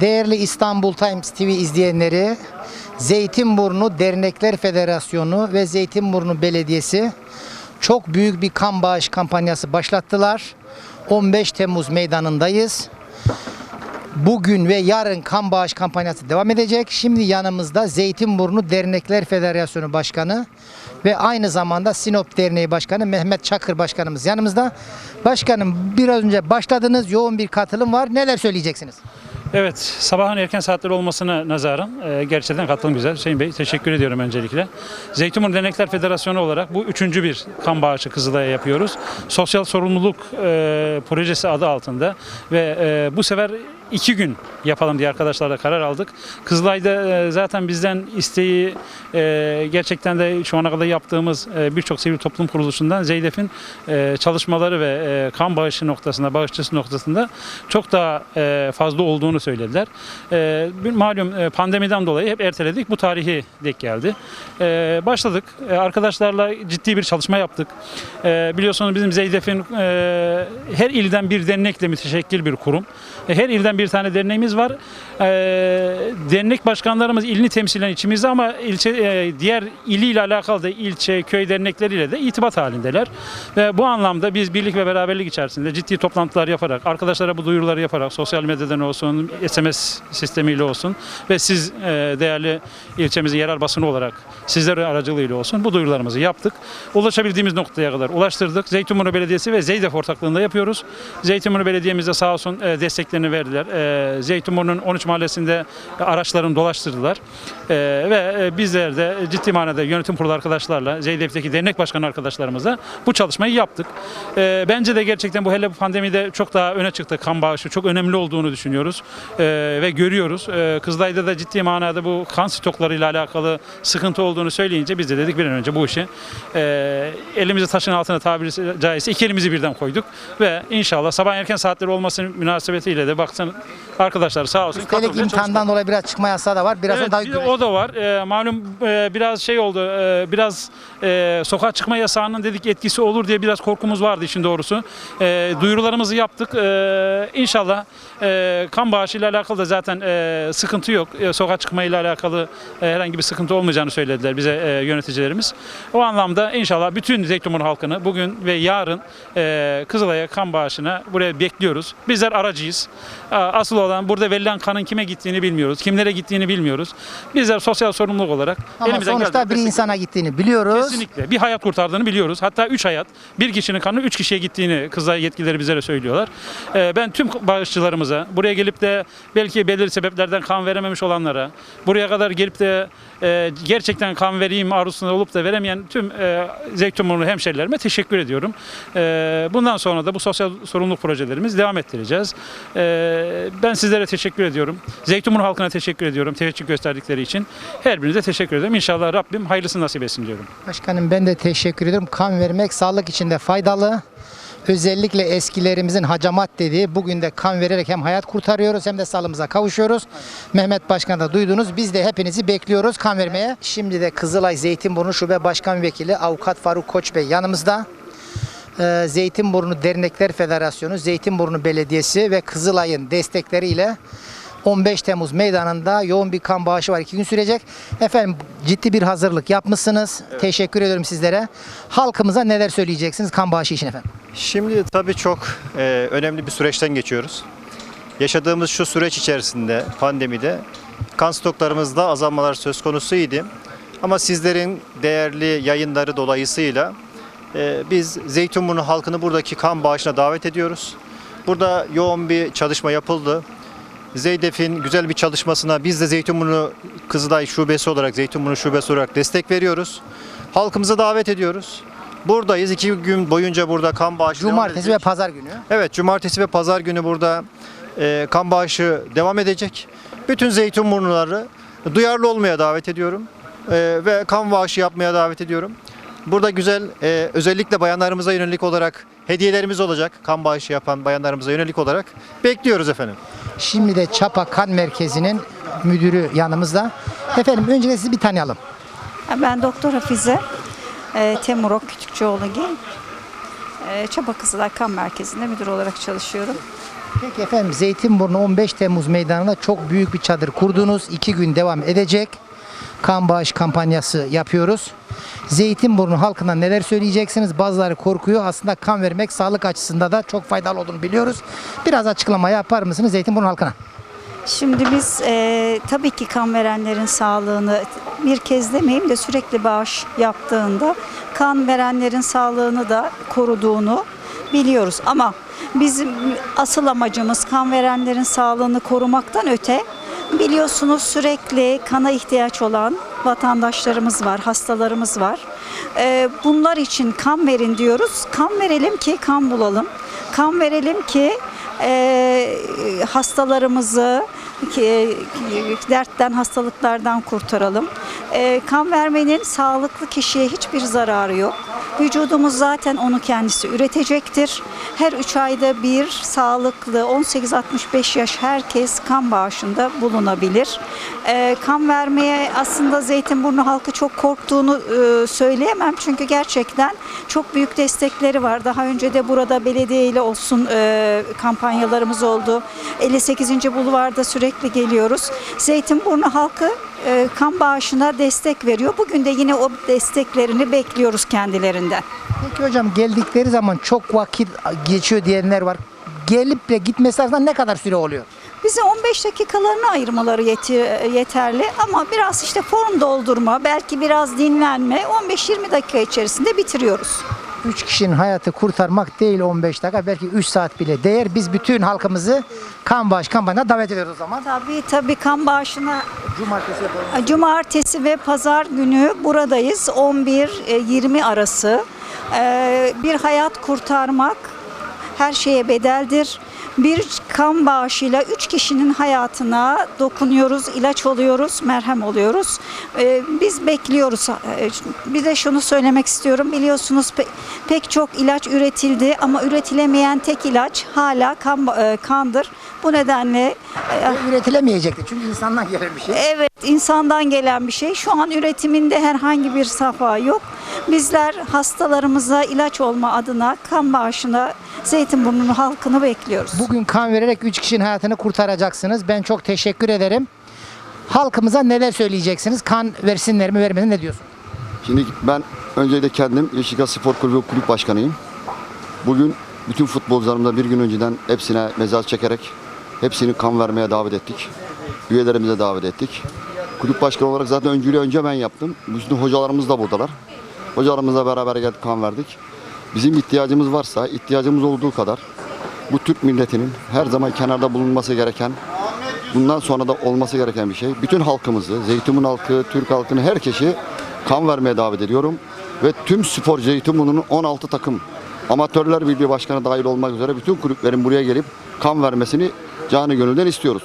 Değerli İstanbul Times TV izleyenleri, Zeytinburnu Dernekler Federasyonu ve Zeytinburnu Belediyesi çok büyük bir kan bağış kampanyası başlattılar. 15 Temmuz meydanındayız. Bugün ve yarın kan bağış kampanyası devam edecek. Şimdi yanımızda Zeytinburnu Dernekler Federasyonu Başkanı ve aynı zamanda Sinop Derneği Başkanı Mehmet Çakır Başkanımız yanımızda. Başkanım biraz önce başladınız. Yoğun bir katılım var. Neler söyleyeceksiniz? Evet, sabahın erken saatleri olmasına nazaran e, gerçekten katılım güzel. Hüseyin Bey teşekkür ediyorum öncelikle. Zeytinburnu Dernekler Federasyonu olarak bu üçüncü bir kan bağışı Kızılay'a yapıyoruz. Sosyal sorumluluk e, projesi adı altında ve e, bu sefer iki gün yapalım diye arkadaşlarla karar aldık. Kızılay'da e, zaten bizden isteği e, gerçekten de şu ana kadar yaptığımız e, birçok sivil toplum kuruluşundan Zeydef'in çalışmaları ve kan bağışı noktasında, bağışçısı noktasında çok daha fazla olduğunu söylediler. Bir malum pandemiden dolayı hep erteledik. Bu tarihi denk geldi. Başladık. Arkadaşlarla ciddi bir çalışma yaptık. Biliyorsunuz bizim Zeydef'in her ilden bir dernekle müteşekkil bir kurum. Her ilden bir tane derneğimiz var. E, dernek başkanlarımız ilini temsilen içimizde ama ilçe e, diğer iliyle alakalı da ilçe, köy dernekleriyle de itibat halindeler. Ve bu anlamda biz birlik ve beraberlik içerisinde ciddi toplantılar yaparak, arkadaşlara bu duyuruları yaparak, sosyal medyadan olsun, SMS sistemiyle olsun ve siz e, değerli ilçemizin yerel basını olarak sizler aracılığıyla olsun bu duyurularımızı yaptık. Ulaşabildiğimiz noktaya kadar ulaştırdık. Zeytinburnu Belediyesi ve Zeydef ortaklığında yapıyoruz. Zeytinburnu Belediye'miz de sağ olsun e, desteklerini verdiler. E, Zeytinburnu'nun 13 mahallesinde araçlarını dolaştırdılar. E, ve e, bizler de ciddi manada yönetim kurulu arkadaşlarla, Zeydef'teki dernek başkanı arkadaşlarımızla bu çalışmayı yaptık. E, bence de gerçekten bu hele bu pandemide çok daha öne çıktı kan bağışı. Çok önemli olduğunu düşünüyoruz e, ve görüyoruz. E, Kızılay'da da ciddi manada bu kan stoklarıyla alakalı sıkıntı olduğunu söyleyince biz de dedik bir an önce bu işi e, elimizi taşın altına tabiri caizse iki elimizi birden koyduk ve inşallah sabah erken saatleri olması münasebetiyle de baksana arkadaşlar sağ olsun. Üstelik katılmaya imtihandan dolayı biraz çıkma yasağı da var. Birazdan Evet, daha bir o da var. Ee, malum e, biraz şey oldu. e, biraz e, sokağa çıkma yasağının dedik etkisi olur diye biraz korkumuz vardı işin doğrusu. E, duyurularımızı yaptık. E, inşallah e, kan bağışıyla alakalı da zaten e, sıkıntı yok. E, sokağa çıkmayla alakalı e, herhangi bir sıkıntı olmayacağını söylediler bize e, yöneticilerimiz. O anlamda inşallah bütün Zeytinburnu halkını bugün ve yarın e, Kızılay'a kan bağışına buraya bekliyoruz. Bizler aracıyız. A- Asıl olan burada verilen kanın kime gittiğini bilmiyoruz. Kimlere gittiğini bilmiyoruz. Bizler sosyal sorumluluk olarak Ama elimizden sonuçta bir destek- insana gittiğini biliyoruz. Kesinlikle. Bir hayat kurtardığını biliyoruz. Hatta üç hayat. Bir kişinin kanı üç kişiye gittiğini Kızılay yetkilileri bizlere söylüyorlar. Ee, ben tüm bağışçılarımıza, buraya gelip de belki belirli sebeplerden kan verememiş olanlara, buraya kadar gelip de e, gerçekten kan vereyim arzusunda olup da veremeyen tüm e, Zeytinburnu hemşerilerime teşekkür ediyorum. E, bundan sonra da bu sosyal sorumluluk projelerimiz devam ettireceğiz. E, ben sizlere teşekkür ediyorum. Zeytinburnu halkına teşekkür ediyorum teveccüh gösterdikleri için. Her birinize teşekkür ederim. İnşallah Rabbim hayırlısını nasip etsin diyorum. Başkanım ben de teşekkür ediyorum. Kan vermek sağlık için de faydalı. Özellikle eskilerimizin hacamat dediği bugün de kan vererek hem hayat kurtarıyoruz hem de sağlığımıza kavuşuyoruz. Mehmet Başkan da duydunuz. Biz de hepinizi bekliyoruz kan vermeye. Şimdi de Kızılay Zeytinburnu Şube Başkan Vekili Avukat Faruk Koç Bey yanımızda. Ee, Zeytinburnu Dernekler Federasyonu, Zeytinburnu Belediyesi ve Kızılay'ın destekleriyle 15 Temmuz meydanında yoğun bir kan bağışı var. iki gün sürecek. Efendim ciddi bir hazırlık yapmışsınız. Teşekkür ediyorum sizlere. Halkımıza neler söyleyeceksiniz kan bağışı için efendim? Şimdi tabii çok e, önemli bir süreçten geçiyoruz. Yaşadığımız şu süreç içerisinde pandemide kan stoklarımızda azalmalar söz konusuydu. Ama sizlerin değerli yayınları dolayısıyla biz Zeytinburnu halkını buradaki kan bağışına davet ediyoruz. Burada yoğun bir çalışma yapıldı. Zeydef'in güzel bir çalışmasına biz de Zeytinburnu Kızılay Şubesi olarak, Zeytinburnu Şubesi olarak destek veriyoruz. Halkımıza davet ediyoruz. Buradayız. iki gün boyunca burada kan bağışı Cumartesi ve pazar günü. Evet, cumartesi ve pazar günü burada e, kan bağışı devam edecek. Bütün Zeytinburnuları duyarlı olmaya davet ediyorum. E, ve kan bağışı yapmaya davet ediyorum. Burada güzel, e, özellikle bayanlarımıza yönelik olarak hediyelerimiz olacak. Kan bağışı yapan bayanlarımıza yönelik olarak bekliyoruz efendim. Şimdi de Çapa Kan Merkezi'nin müdürü yanımızda. Efendim önce sizi bir tanıyalım. Ben Doktor Hafize e, Temurok Küçükçoğlu Gil. E, Çaba Kızılay Kan Merkezi'nde müdür olarak çalışıyorum. Peki efendim Zeytinburnu 15 Temmuz meydanında çok büyük bir çadır kurdunuz. iki gün devam edecek. Kan bağış kampanyası yapıyoruz. Zeytinburnu halkına neler söyleyeceksiniz? Bazıları korkuyor. Aslında kan vermek sağlık açısından da çok faydalı olduğunu biliyoruz. Biraz açıklama yapar mısınız Zeytinburnu halkına? Şimdi biz e, tabii ki kan verenlerin sağlığını bir kez demeyeyim de sürekli bağış yaptığında kan verenlerin sağlığını da koruduğunu biliyoruz. Ama bizim asıl amacımız kan verenlerin sağlığını korumaktan öte biliyorsunuz sürekli kana ihtiyaç olan vatandaşlarımız var, hastalarımız var. E, bunlar için kan verin diyoruz. Kan verelim ki kan bulalım. Kan verelim ki e, hastalarımızı ki, dertten hastalıklardan kurtaralım. E, kan vermenin sağlıklı kişiye hiçbir zararı yok. Vücudumuz zaten onu kendisi üretecektir. Her 3 ayda bir sağlıklı 18-65 yaş herkes kan bağışında bulunabilir. E, kan vermeye aslında Zeytinburnu halkı çok korktuğunu e, söyleyemem. Çünkü gerçekten çok büyük destekleri var. Daha önce de burada belediye ile olsun e, kampanyalarımız oldu. 58. Bulvar'da sürekli geliyoruz. Zeytinburnu halkı e, kan bağışına destek veriyor. Bugün de yine o desteklerini bekliyoruz kendilerinden. Peki hocam geldikleri zaman çok vakit geçiyor diyenler var. Gelip de gitmesi arasında ne kadar süre oluyor? Bize 15 dakikalarını ayırmaları yeti- yeterli ama biraz işte form doldurma, belki biraz dinlenme 15-20 dakika içerisinde bitiriyoruz. 3 kişinin hayatı kurtarmak değil 15 dakika belki 3 saat bile değer. Biz bütün halkımızı kan bağış kampanyasına davet ediyoruz o zaman. Tabii tabii kan bağışına Cumartesi yapalım. Cumartesi ve pazar günü buradayız 11-20 arası. Ee, Bir hayat kurtarmak her şeye bedeldir. Bir kan bağışıyla üç kişinin hayatına dokunuyoruz, ilaç oluyoruz, merhem oluyoruz. Ee, Biz bekliyoruz. Ee, Bir de şunu söylemek istiyorum. Biliyorsunuz pe- pek çok ilaç üretildi ama üretilemeyen tek ilaç hala kan, e, kandır. Bu nedenle e, Üretilemeyecekti çünkü insandan gelen bir şey. Evet, insandan gelen bir şey. Şu an üretiminde herhangi bir safa yok. Bizler hastalarımıza ilaç olma adına kan bağışına Zeytinburnu halkını bekliyoruz. Bugün kan vererek 3 kişinin hayatını kurtaracaksınız. Ben çok teşekkür ederim. Halkımıza neler söyleyeceksiniz? Kan versinler mi vermesin ne diyorsun? Şimdi ben öncelikle kendim Yeşilgaz Spor Kulübü kulüp başkanıyım. Bugün bütün futbolcularımıza bir gün önceden hepsine mezar çekerek hepsini kan vermeye davet ettik. Üyelerimize davet ettik. Kulüp başkanı olarak zaten öncülüğü önce ben yaptım. Bütün hocalarımız da buradalar. Hocalarımızla beraber geldik kan verdik. Bizim ihtiyacımız varsa ihtiyacımız olduğu kadar bu Türk milletinin her zaman kenarda bulunması gereken bundan sonra da olması gereken bir şey. Bütün halkımızı, Zeytinburnu halkı, Türk halkını, herkesi kan vermeye davet ediyorum. Ve tüm spor Zeytinburnu'nun 16 takım Amatörler Birliği Başkanı dahil olmak üzere bütün kulüplerin buraya gelip kan vermesini canı gönülden istiyoruz.